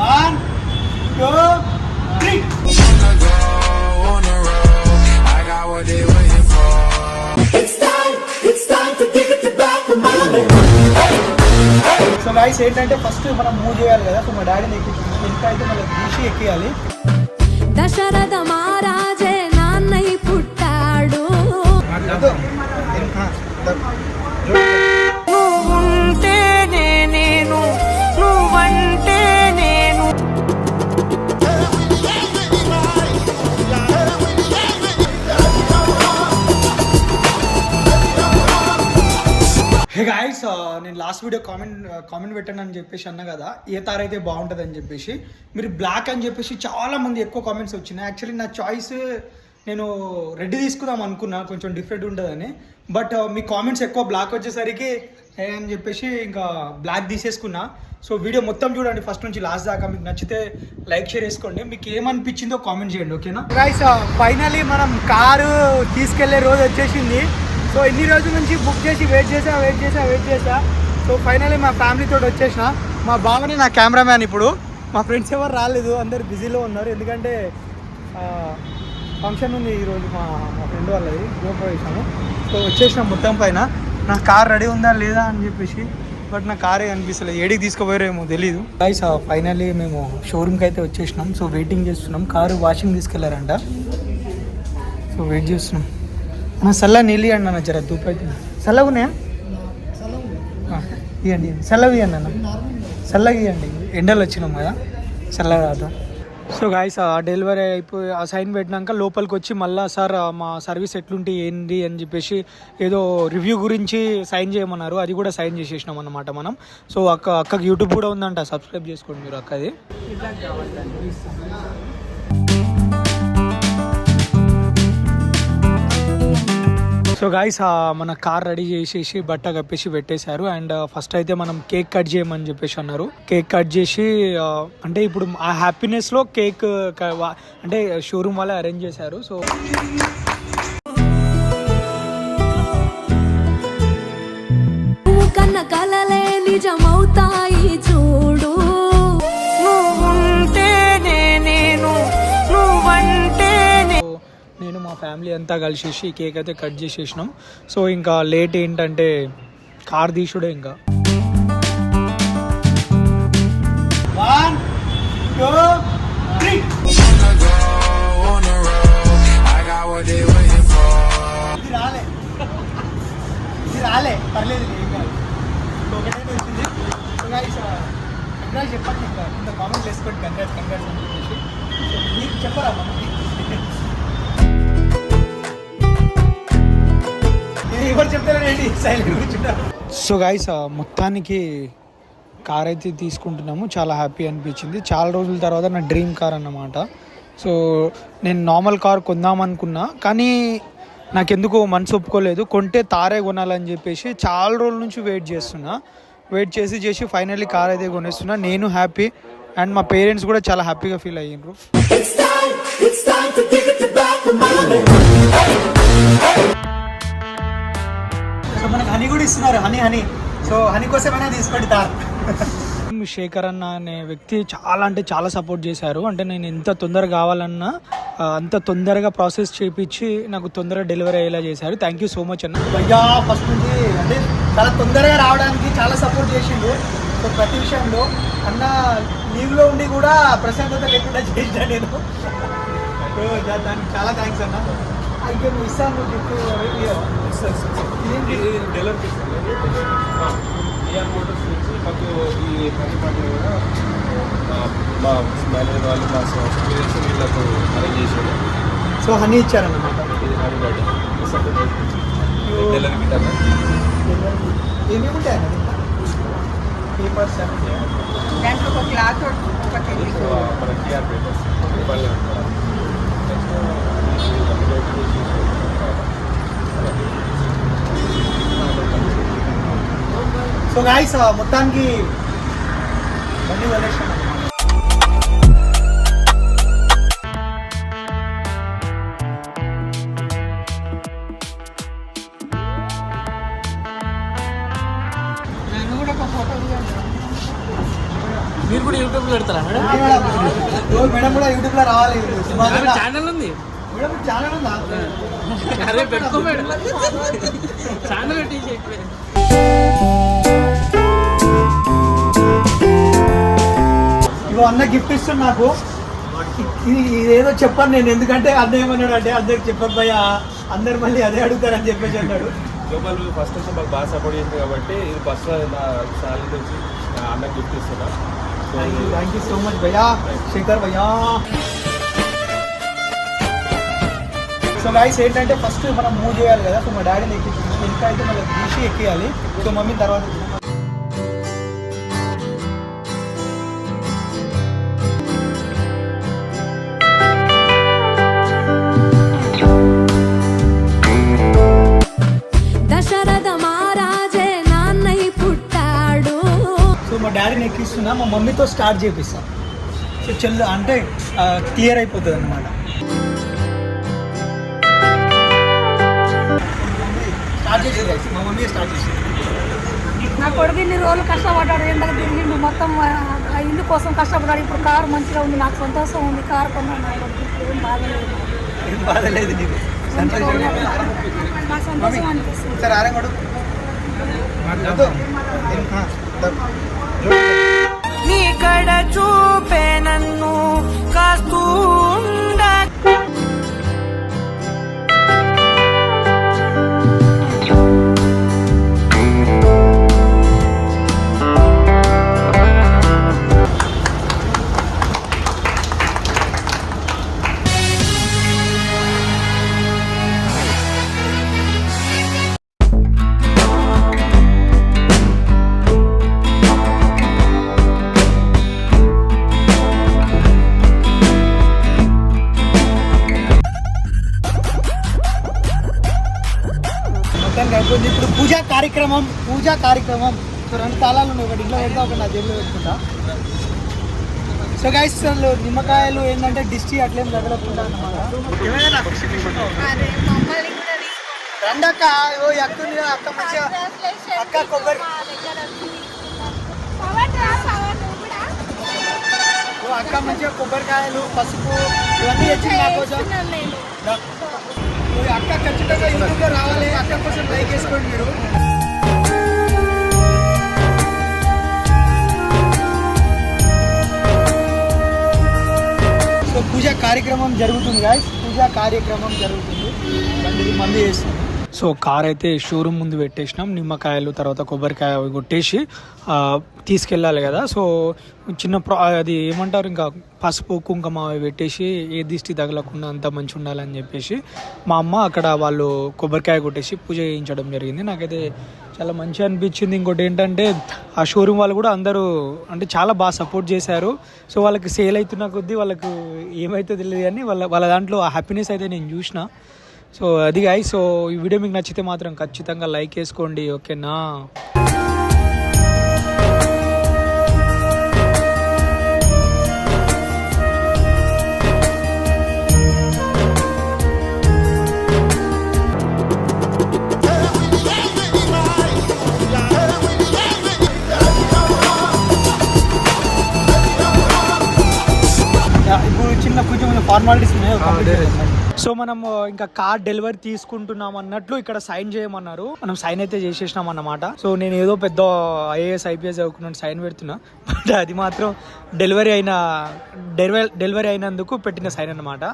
One two three on the road. I got what they waiting for. So guys ఏంటంటే first మనం move చేయాలి కదా so మా డాడీని ఎక్కించి ఇంకా అయితే మళ్ళీ తీసి ఎక్కియాలి దశరథ మహారాజే నాన్నై పుట్టాడు హే గాయస్ uh, నేను లాస్ట్ వీడియో కామెంట్ కామెంట్ పెట్టాను అని చెప్పేసి అన్నా కదా ఏ తార అయితే బాగుంటుంది అని చెప్పేసి. మీరు బ్లాక్ అని చెప్పేసి చాలా మంది ఎక్కువ కామెంట్స్ వచ్చినాయి. యాక్చువల్లీ నా చాయిస్ నేను రెడ్ తీసుకుందాం అనుకున్నా కొంచెం డిఫరెంట్ ఉంటుందని బట్ మీ కామెంట్స్ ఎక్కువ బ్లాక్ వచ్చేసరికి అని చెప్పేసి ఇంకా బ్లాక్ తీసేసుకున్నా. సో వీడియో మొత్తం చూడండి ఫస్ట్ నుంచి లాస్ట్ దాకా. మీకు నచ్చితే లైక్ షేర్ చేసుకోండి. మీకు ఏమనిపించిందో కామెంట్ చేయండి ఓకేనా గైస్ ఫైనలీ మనం కారు తీసుకెళ్ళే రోజు వచ్చేసింది. సో ఇన్ని రోజుల నుంచి బుక్ చేసి వెయిట్ చేసా వెయిట్ చేసా వెయిట్ చేసా. సో ఫైనలీ మా ఫ్యామిలీ తోటి వచ్చేసిన. మా బావని నా కెమెరామ్యాన్ ఇప్పుడు. మా ఫ్రెండ్స్ ఎవరు రాలేదు అందరు బిజీలో ఉన్నారు. ఎందుకంటే ఫంక్షన్ ఉంది ఈరోజు మా మా ఫ్రెండ్ వాళ్ళది గృహప్రవేశము సో వచ్చేసిన మొత్తం పైన. నా కార్ రెడీ ఉందా లేదా అని చెప్పేసి బట్ నా కారే అనిపిస్తలేదు ఏడికి తీసుకుపోయారేమో తెలీదు. గైస్ ఫైనల్లీ మేము షోరూమ్కి అయితే వచ్చేసినాం. సో వెయిటింగ్ చేస్తున్నాం. కారు వాషింగ్ తీసుకెళ్ళారంట. సో వెయిట్ చేస్తున్నాం. అన్న చల్ల నీళ్ళు ఇవ్వండి అన్న జర దూపు అవుతుంది చల్లగా ఉన్నాయా? ఇవ్వండి ఇవ్వండి. ఇవ్వండి అన్న. చల్లగా ఇవ్వండి. ఎండలు వచ్చినాం కదా చల్లగా రాదా సో గాయస్ ఆ డెలివరీ అయిపోయి ఆ సైన్ పెట్టినాక లోపలికి వచ్చి మళ్ళీ సార్ మా సర్వీస్ ఎట్లుంటే ఏంటి అని చెప్పేసి ఏదో రివ్యూ గురించి సైన్ చేయమన్నారు. అది కూడా సైన్ చేసేసినాం అన్నమాట మనం. సో అక్క అక్కకి యూట్యూబ్ కూడా ఉందంట. సబ్స్క్రైబ్ చేసుకోండి మీరు అక్కది. సో గాయస్ మన కార్ రెడీ చేసేసి బట్ట కప్పేసి పెట్టేశారు. అండ్ ఫస్ట్ అయితే మనం కేక్ కట్ చేయమని చెప్పేసి అన్నారు. కేక్ కట్ చేసి అంటే ఇప్పుడు ఆ హ్యాపీనెస్లో కేక్ అంటే షోరూమ్ వాళ్ళే అరేంజ్ చేశారు. సో కన్న కలలే నిజమవుతా నేను మా ఫ్యామిలీ అంతా కలిసేసి కేక్ అయితే కట్ చేసేసినాం. సో ఇంకా లేట్ ఏంటంటే కార్ తీసుడే ఇంకా. వన్ టూ ఎవరు చెప్తారండి సైలెంట్ కూర్చుంటారు సో గైస్ మొత్తానికి కార్ అయితే తీసుకుంటున్నాము. చాలా హ్యాపీ అనిపించింది. చాలా రోజుల తర్వాత నా డ్రీమ్ కార్ అన్నమాట. సో నేను నార్మల్ కార్ కొందాం అనుకున్నా కానీ నాకెందుకో మనసు ఒప్పుకోలేదు. కొంటే తారే కొనాలని చెప్పేసి చాలా రోజుల నుంచి వెయిట్ చేస్తున్నా. వెయిట్ చేసి చేసి ఫైనల్లీ కార్ అయితే కొనేస్తున్నా. నేను హ్యాపీ అండ్ మా పేరెంట్స్ కూడా చాలా హ్యాపీగా ఫీల్ అయ్యిండ్రు. సో మనకి హనీ కూడా ఇస్తున్నారు హనీ హనీ. సో హనీ కోసమైనా తీసుకోండి తార్. శేఖర్ అన్న అనే వ్యక్తి చాలా అంటే చాలా సపోర్ట్ చేశారు. అంటే నేను ఎంత తొందరగా కావాలన్నా అంత తొందరగా ప్రాసెస్ చేపించి నాకు తొందరగా డెలివరీ అయ్యేలా చేశారు. థ్యాంక్ యూ సో మచ్ అన్న. భయ్యా ఫస్ట్ నుంచి అంటే చాలా తొందరగా రావడానికి చాలా సపోర్ట్ చేసిండు. సో ప్రతి విషయంలో అన్న లీవ్లో ఉండి కూడా ప్రశాంతత లేకుండా చేసిన నేను. దానికి చాలా థ్యాంక్స్ అన్న. ఇంకా నువ్వు ఇస్తాను నువ్వు గిఫ్ట్ ఇదేంటి డెలివరీ ఇయర్ మోటార్స్ నుంచి మాకు ఈ పని పని కూడా మా మేనేజర్ వాళ్ళు మా సూపర్వైజర్స్ వీళ్ళకు అరేంజ్ చేశారు. సో హనీ ఇచ్చారన్నమాట ఇది హనీ బర్త్డే డెలివరీ కిట్ అన్న ఏమేమి ఉంటాయి పేపర్స్ దాంట్లో ఒక క్లాత్ ఒకటి సో మన టీఆర్ పేపర్స్. సో గాయస్ మొత్తానికి బండి వదిలేసాం నన్ను కూడా ఒక ఫోటో తీయండి మీరు కూడా యూట్యూబ్లో పెడతారా మేడం? మేడం మేడం కూడా యూట్యూబ్లో రావాలి. ఛానల్ ఉంది? పెట్టుకో మేడం పెట్టేసి ఇగో అన్న గిఫ్ట్ ఇస్తుంది నాకు. ఇది ఇదేదో చెప్పాను నేను. ఎందుకంటే అన్న ఏమన్నాడు అంటే అందరికి చెప్పక భయ్యా. అందరు మళ్ళీ అదే అడుగుతారని చెప్పేసి అన్నాడు. లోపల ఫస్ట్ నుంచి మాకు బాగా సపోర్ట్ చేసింది కాబట్టి ఇది ఫస్ట్ నా శాలరీ నుంచి నా అన్నకి గిఫ్ట్ ఇస్తున్నా. థ్యాంక్ యూ సో మచ్ భయ్యా. శేఖర్ భయ్యా. సో గాయస్ ఏంటంటే ఫస్ట్ మనం మూవ్ చేయాలి కదా. సో మా డాడీని ఎక్కించి ఇంకా అయితే మళ్ళీ తీసి ఎక్కియాలి. సో మమ్మీ తర్వాత దశరథ మహారాజే నాన్నై పుట్టాడు. సో మా డాడీని ఎక్కిస్తున్నా మా మమ్మీతో స్టార్ట్ చేపిస్తాం. సో చెల్లు అంటే క్లియర్ అయిపోతుంది అనమాట స్టార్ట్ చేసి మా మమ్మీ స్టార్ట్ చేసి నా కొడుకు ఇన్ని రోజులు కష్టపడ్డాడు ఎండకు తిరిగిండు మొత్తం ఇల్లు కోసం కష్టపడ్డాడు. ఇప్పుడు కారు మంచిగా ఉంది నాకు సంతోషం ఉంది కారు కొన్నాను నా కొడుకు ఏం బాధలేదు. ఏం నీకు? సంతోషం అనిపిస్తుంది. సరే నీ కడ చూపే నన్ను. మొత్తానికి అయిపోయింది ఇప్పుడు పూజా కార్యక్రమం పూజా కార్యక్రమం. సో రెండు తాళాలు ఉన్నాయి ఒకటి ఇంట్లో పెడతా ఒకటి నా జేబులో పెట్టుకుంటా. సో గైస్ అసలు నిమ్మకాయలు ఏంటంటే డిస్టి అట్లేం తగలకుండా అన్నమాట. రండక్క ఓ అక్క అక్క మంచిగా అక్క కొబ్బరి. ఓ అక్క మంచిగా కొబ్బరికాయలు పసుపు ఇవన్నీ తెచ్చింది నా కోసం. అక్క ఖచ్చితంగా యూట్యూబ్లో రావాలి. అక్క కోసం లైక్ చేసుకోండి మీరు. సో పూజ కార్యక్రమం జరుగుతుంది గాయస్ పూజా కార్యక్రమం జరుగుతుంది. మంది చేస్తుంది సో కార్ అయితే షోరూమ్ ముందు పెట్టేసినాం. నిమ్మకాయలు తర్వాత కొబ్బరికాయ అవి కొట్టేసి తీసుకెళ్ళాలి కదా. సో చిన్న ప్రా అది ఏమంటారు ఇంకా పసుపు కుంకుమ అవి పెట్టేసి ఏ దిష్టి తగలకుండా అంత మంచిగా ఉండాలని చెప్పేసి మా అమ్మ అక్కడ వాళ్ళు కొబ్బరికాయ కొట్టేసి పూజ చేయించడం జరిగింది. నాకైతే చాలా మంచి అనిపించింది. ఇంకోటి ఏంటంటే ఆ షోరూమ్ వాళ్ళు కూడా అందరూ అంటే చాలా బాగా సపోర్ట్ చేశారు. సో వాళ్ళకి సేల్ అవుతున్న కొద్దీ వాళ్ళకు ఏమైతే తెలియదు కానీ వాళ్ళ వాళ్ళ దాంట్లో ఆ హ్యాపీనెస్ అయితే నేను చూసిన. సో అది గాయ సో ఈ వీడియో మీకు నచ్చితే మాత్రం ఖచ్చితంగా లైక్ వేసుకోండి ఓకేనా? ఇప్పుడు చిన్న కొంచెం ఫార్మాలిటీస్ ఉన్నాయి సో మనం ఇంకా కార్ డెలివరీ తీసుకుంటున్నాం అన్నట్లు ఇక్కడ సైన్ చేయమన్నారు. మనం సైన్ అయితే చేసేసినాం అన్నమాట. సో నేను ఏదో పెద్ద ఐఏఎస్ ఐపీఎస్ చదువుకున్నాను సైన్ పెడుతున్నా. బట్ అది మాత్రం డెలివరీ అయిన డెలివరీ డెలివరీ అయినందుకు పెట్టిన సైన్ అన్నమాట.